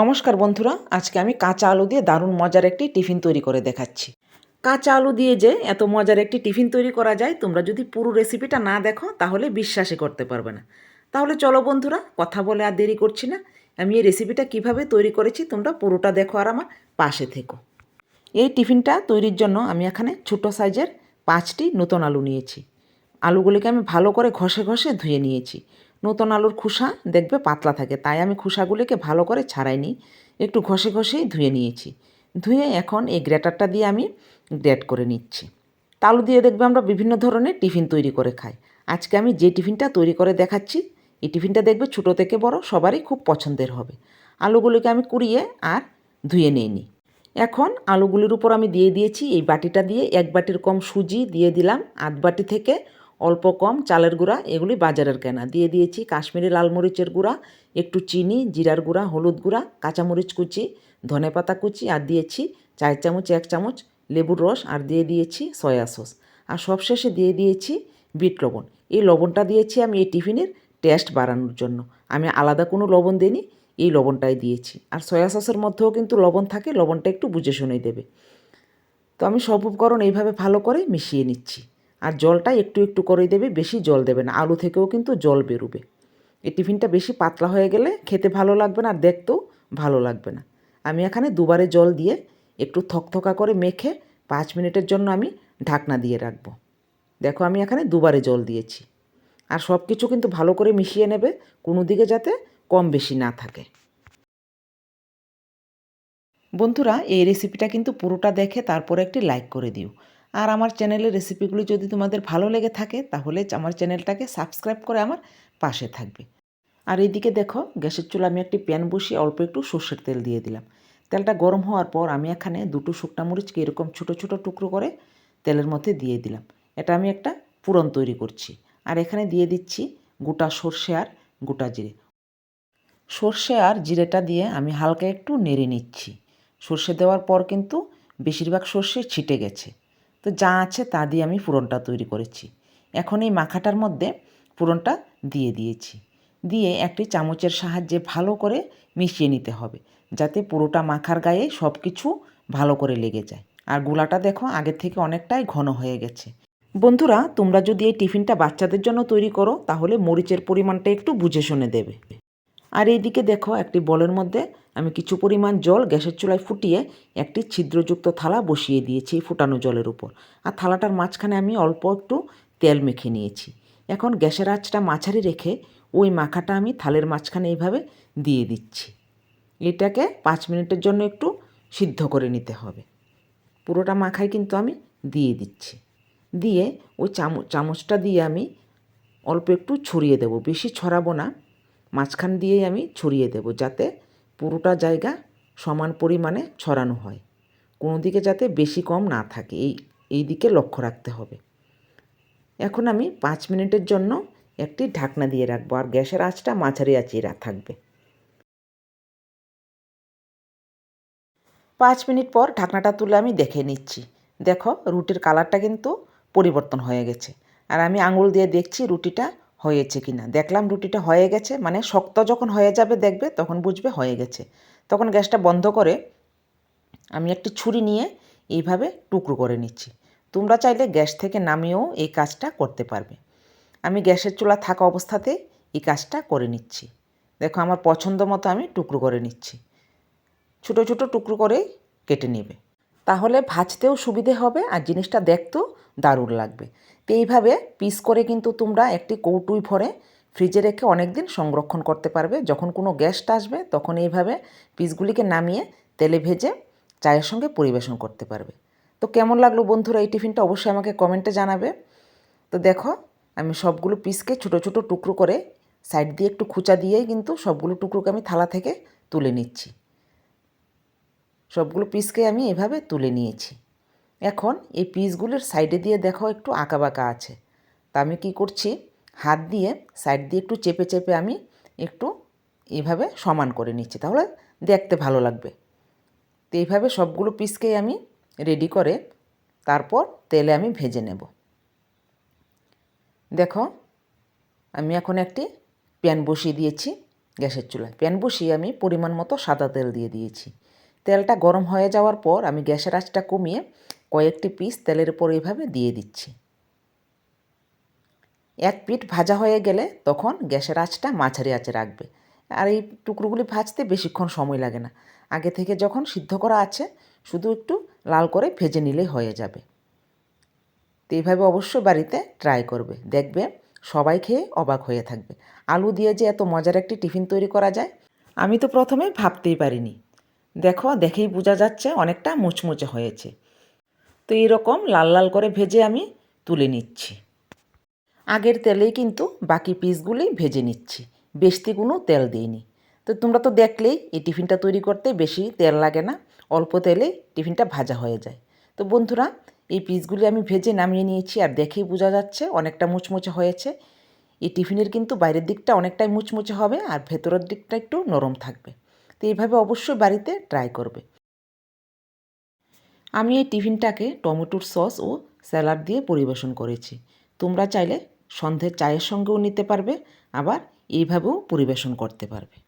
নমস্কার বন্ধুরা, আজকে আমি কাঁচা আলু দিয়ে দারুণ মজার একটি টিফিন তৈরি করে দেখাচ্ছি। কাঁচা আলু দিয়ে যে এত মজার একটি টিফিন তৈরি করা যায়, তোমরা যদি পুরো রেসিপিটা না দেখো, তাহলে বিশ্বাসই করতে পারবে না। তাহলে চলো বন্ধুরা, কথা বলে আর দেরি করছি না। আমি এই রেসিপিটা কীভাবে তৈরি করেছি, তোমরা পুরোটা দেখো আর আমার পাশে থেকো। এই টিফিনটা তৈরির জন্য আমি এখানে ছোটো সাইজের পাঁচটি নতুন আলু নিয়েছি। আলুগুলিকে আমি ভালো করে ঘষে ঘষে ধুয়ে নিয়েছি। নতুন আলুর খোসা দেখবে পাতলা থাকে, তাই আমি খোসাগুলিকে ভালো করে ছাড়াইনি, একটু ঘষে ঘষেই ধুয়ে নিয়েছি। ধুয়ে এখন এই গ্রেটারটা দিয়ে আমি গ্রেট করে নিচ্ছি। তালু দিয়ে দেখবে আমরা বিভিন্ন ধরনের টিফিন তৈরি করে খাই। আজকে আমি যে টিফিনটা তৈরি করে দেখাচ্ছি, এই টিফিনটা দেখবে ছোটো থেকে বড়, সবারই খুব পছন্দের হবে। আলুগুলিকে আমি কুড়িয়ে আর ধুয়ে নিইনি। এখন আলুগুলির উপর আমি দিয়ে দিয়েছি, এই বাটিটা দিয়ে এক বাটির কম সুজি দিয়ে দিলাম, আধ বাটি থেকে অল্প কম চালের গুঁড়া, এগুলি বাজারের কেনা। দিয়ে দিয়েছি কাশ্মীরি লাল মরিচের গুঁড়া, একটু চিনি, জিরার গুঁড়া, হলুদ গুঁড়া কাঁচামরিচ কুচি, ধনে পাতা কুচি, আর দিয়েছি চার চামচ, এক চামচ লেবুর রস, আর দিয়ে দিয়েছি সয়া সস। আর সবশেষে দিয়ে দিয়েছি বিট লবণ। এই লবণটা দিয়েছি আমি এই টিফিনের টেস্ট বাড়ানোর জন্য। আমি আলাদা কোনো লবণ দিইনি, এই লবণটাই দিয়েছি। আর সয়া সসের মধ্যেও কিন্তু লবণ থাকে, লবণটা একটু বুঝে শুনেই দেবে। তো আমি সব উপকরণ এইভাবে ভালো করে মিশিয়ে নিচ্ছি। আর জলটা একটু একটু করে দেবে, বেশি জল দেবে না। আলু থেকেও কিন্তু জল বেরোবে। এই টিফিনটা বেশি পাতলা হয়ে গেলে খেতে ভালো লাগবে না, আর দেখতেও ভালো লাগবে না। আমি এখানে দুবারে জল দিয়ে একটু থকথকা করে মেখে পাঁচ মিনিটের জন্য আমি ঢাকনা দিয়ে রাখব। দেখো, আমি এখানে দুবারে জল দিয়েছি। আর সব কিছু কিন্তু ভালো করে মিশিয়ে নেবে, কোনো দিকে যাতে কম বেশি না থাকে। বন্ধুরা, এই রেসিপিটা কিন্তু পুরোটা দেখে তারপরে একটি লাইক করে দিও। আর আমার চ্যানেলের রেসিপিগুলি যদি তোমাদের ভালো লেগে থাকে, তাহলে আমার চ্যানেলটাকে সাবস্ক্রাইব করে আমার পাশে থাকবে। আর এইদিকে দেখো, গ্যাসের চুলা আমি একটি প্যান বসিয়ে অল্প একটু সর্ষের তেল দিয়ে দিলাম। তেলটা গরম হওয়ার পর আমি এখানে দুটো শুকনা মরিচকে এরকম ছোটো ছোটো টুকরো করে তেলের মধ্যে দিয়ে দিলাম। এটা আমি একটা পুরন তৈরি করছি। আর এখানে দিয়ে দিচ্ছি গোটা সর্ষে আর গোটা জিরে। সর্ষে আর জিরেটা দিয়ে আমি হালকা একটু নেড়ে নিচ্ছি। সর্ষে দেওয়ার পর কিন্তু বেশিরভাগ সর্ষে ছিটে গেছে। তো যা আছে তা দিয়ে আমি পুরনটা তৈরি করেছি। এখন এই মাখাটার মধ্যে পুরনটা দিয়ে দিয়েছি। দিয়ে একটি চামচের সাহায্যে ভালো করে মিশিয়ে নিতে হবে, যাতে পুরোটা মাখার গায়ে সব কিছু ভালো করে লেগে যায়। আর গোলাটা দেখো আগের থেকে অনেকটাই ঘন হয়ে গেছে। বন্ধুরা, তোমরা যদি এই টিফিনটা বাচ্চাদের জন্য তৈরি করো, তাহলে মরিচের পরিমাণটা একটু বুঝে শুনে দেবে। আর এইদিকে দেখো একটি বলের মধ্যে আমি কিছু পরিমাণ জল গ্যাসের চুলায় ফুটিয়ে একটি ছিদ্রযুক্ত থালা বসিয়ে দিয়েছি ফুটানো জলের উপর। আর থালাটার মাঝখানে আমি অল্প একটু তেল মেখে নিয়েছি। এখন গ্যাসের আঁচটা মাঝারি রেখে ওই মাখাটা আমি থালের মাঝখানে এইভাবে দিয়ে দিচ্ছি। এটাকে পাঁচ মিনিটের জন্য একটু সিদ্ধ করে নিতে হবে। পুরোটা মাখাই কিন্তু আমি দিয়ে দিচ্ছি। দিয়ে ওই চামচ, চামচটা দিয়ে আমি অল্প একটু ছড়িয়ে দেবো। বেশি ছড়াবো না। মাঝখান দিয়েই আমি ছড়িয়ে দেব যাতে পুরোটা জায়গা সমান পরিমাণে ছড়ানো হয়। কোনো দিকে যাতে বেশি কম না থাকে, এই এই দিকে লক্ষ্য রাখতে হবে। এখন আমি পাঁচ মিনিটের জন্য একটি ঢাকনা দিয়ে রাখব, আর গ্যাসের আঁচটা মাঝারি আঁচিয়ে থাকবে। পাঁচ মিনিট পর ঢাকনাটা তুলে আমি দেখে নিচ্ছি। দেখো রুটির কালারটা কিন্তু পরিবর্তন হয়ে গেছে। আর আমি আঙুল দিয়ে দেখছি রুটিটা হয়েছে কি না দেখলাম রুটিটা হয়ে গেছে মানে শক্ত যখন হয়ে যাবে দেখবে, তখন বুঝবে হয়ে গেছে। তখন গ্যাসটা বন্ধ করে আমি একটি ছুরি নিয়ে এইভাবে টুকরো করে নিচ্ছি। তোমরা চাইলে গ্যাস থেকে নামিয়েও এই কাজটা করতে পারবে। আমি গ্যাসের চুলা থাকা অবস্থাতে এই কাজটা করে নিচ্ছি। দেখো আমার পছন্দ মতো আমি টুকরো করে নিচ্ছি। ছোটো ছোটো টুকরো করে কেটে নেবে। তাহলে ভাজতেও সুবিধে হবে আর জিনিসটা দেখতেও দারুণ লাগবে। তো এইভাবে পিস করে কিন্তু তোমরা একটি কৌটুই ভরে ফ্রিজে রেখে অনেক দিন সংরক্ষণ করতে পারবে। যখন কোনো গ্যাসটা আসবে, তখন এইভাবে পিসগুলিকে নামিয়ে তেলে ভেজে চায়ের সঙ্গে পরিবেশন করতে পারবে। তো কেমন লাগল বন্ধুরা এই টিফিনটা অবশ্যই আমাকে কমেন্টে জানাবে। তো দেখো, আমি সবগুলো পিসকে ছোটো ছোটো টুকরো করে সাইড দিয়ে একটু খুঁচা দিয়েই কিন্তু সবগুলো টুকরোকে আমি থালা থেকে তুলে নিচ্ছি। সবগুলো পিসকে আমি এভাবে তুলে নিয়েছি। এখন এই পিসগুলোর সাইডে দিয়ে দেখো একটু আঁকা বাঁকা আছে। তা আমি কি করছি? হাত দিয়ে সাইড দিয়ে একটু চেপে চেপে আমি একটু এভাবে সমান করে নিচ্ছি। তাহলে দেখতে ভালো লাগবে। তো এইভাবে সবগুলো পিসকেই আমি রেডি করে তারপর তেলে আমি ভেজে নেব। দেখো, আমি এখন একটি প্যান বসিয়ে দিয়েছি গ্যাসের চুলায়। প্যান বসিয়ে আমি পরিমাণ মতো সাদা তেল দিয়ে দিয়েছি। তেলটা গরম হয়ে যাওয়ার পর আমি গ্যাসের আঁচটা কমিয়ে কয়েকটি পিস তেলের উপর এইভাবে দিয়ে দিচ্ছি। এক পিঠ ভাজা হয়ে গেলে তখন গ্যাসের আঁচটা মাঝারি আঁচে রাখবে। আর এই টুকরোগুলি ভাজতে বেশিক্ষণ সময় লাগে না। আগে থেকে যখন সিদ্ধ করা আছে, শুধু একটু লাল করে ভেজে নিলেই হয়ে যাবে। তো এইভাবে অবশ্যই বাড়িতে ট্রাই করবে। দেখবে সবাই খেয়ে অবাক হয়ে থাকবে। আলু দিয়ে যে এত মজার একটি টিফিন তৈরি করা যায়, আমি তো প্রথমে ভাবতেই পারিনি। দেখো, দেখেই বোঝা যাচ্ছে অনেকটা মুচমুচে হয়েছে। তো এইরকম লাল লাল করে ভেজে আমি তুলে নিচ্ছি। আগের তেলেই কিন্তু বাকি পিসগুলি ভেজে নিচ্ছি। বেশি কোনো তেল দিইনি। তো তোমরা তো দেখলেই এই টিফিনটা তৈরি করতে বেশি তেল লাগে না, অল্প তেলেই টিফিনটা ভাজা হয়ে যায়। তো বন্ধুরা, এই পিসগুলি আমি ভেজে নামিয়ে নিয়েছি আর দেখেই বোঝা যাচ্ছে অনেকটা মুচমুচে হয়েছে। এই টিফিনের কিন্তু বাইরের দিকটা অনেকটাই মুচমুচে হবে আর ভেতরের দিকটা একটু নরম থাকবে। তো এইভাবে অবশ্যই বাড়িতে ট্রাই করবে। আমি এই টিফিনটাকে টমেটোর সস ও স্যালাড দিয়ে পরিবেশন করেছি। তোমরা চাইলে সন্ধ্যের চায়ের সঙ্গেও নিতে পারবে, আবার এইভাবেও পরিবেশন করতে পারবে।